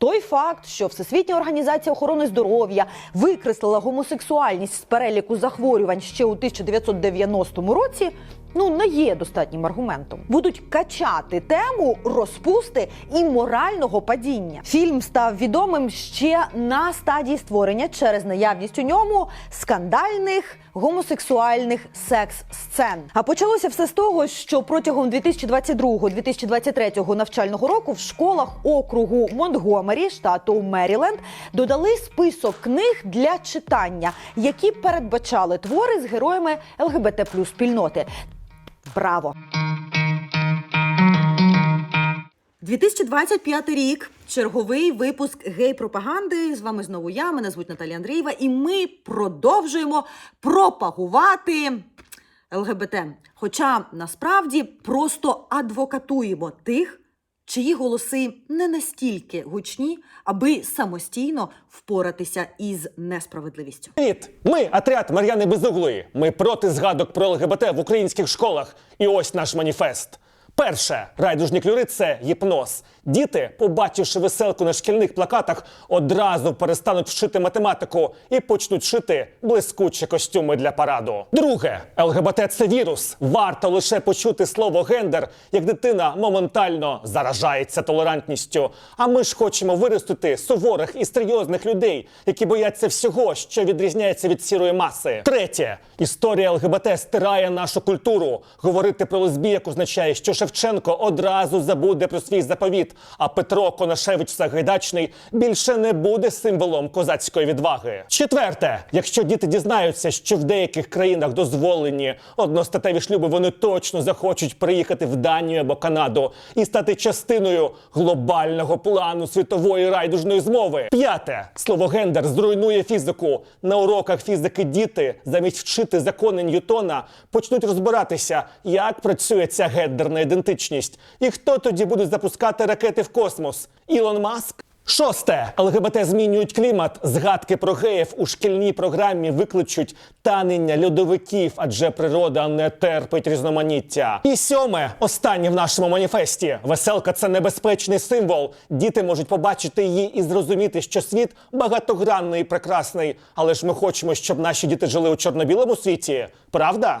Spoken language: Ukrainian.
Той факт, що Всесвітня організація охорони здоров'я викреслила гомосексуальність з переліку захворювань ще у 1990 році, ну не є достатнім аргументом. Будуть качати тему розпусти і морального падіння. Фільм став відомим ще на стадії створення через наявність у ньому скандальних гомосексуальних секс-сцен. А почалося все з того, що протягом 2022-2023 навчального року в школах округу Монтгомері, штату Меріленд, додали список книг для читання, які передбачали твори з героями ЛГБТ плюс спільноти. Браво! 2025 рік. Черговий випуск гей-пропаганди. З вами знову я. Мене звуть Наталія Андрієва, і ми продовжуємо пропагувати ЛГБТ. Хоча насправді просто адвокатуємо тих, чиї голоси не настільки гучні, аби самостійно впоратися із несправедливістю. Привіт! Ми отряд Мар'яни Безуглої. Ми проти згадок про ЛГБТ в українських школах. І ось наш маніфест. Перше, райдужні клюри це гіпноз. Діти, побачивши веселку на шкільних плакатах, одразу перестануть вчити математику і почнуть шити блискучі костюми для параду. Друге, ЛГБТ це вірус. Варто лише почути слово гендер, як дитина моментально заражається толерантністю. А ми ж хочемо виростити суворих і серйозних людей, які бояться всього, що відрізняється від сірої маси. Третє, історія ЛГБТ стирає нашу культуру. Говорити про лесбійок означає, що Шевченко одразу забуде про свій заповіт, а Петро Конашевич Сагайдачний більше не буде символом козацької відваги. Четверте, якщо діти дізнаються, що в деяких країнах дозволені одностатеві шлюби, вони точно захочуть приїхати в Данію або Канаду і стати частиною глобального плану світової райдужної змови. П'яте слово гендер зруйнує фізику. На уроках фізики діти замість вчити закони Ньютона почнуть розбиратися, як працює ця гендерна ідентичність, і хто тоді буде запускати ракети в космос. Ілон Маск. Шосте ЛГБТ змінюють клімат. Згадки про геїв у шкільній програмі викличуть танення льодовиків, адже природа не терпить різноманіття. І сьоме, останнє в нашому маніфесті. Веселка це небезпечний символ. Діти можуть побачити її і зрозуміти, що світ багатогранний і прекрасний. Але ж ми хочемо, щоб наші діти жили у чорно-білому світі. Правда?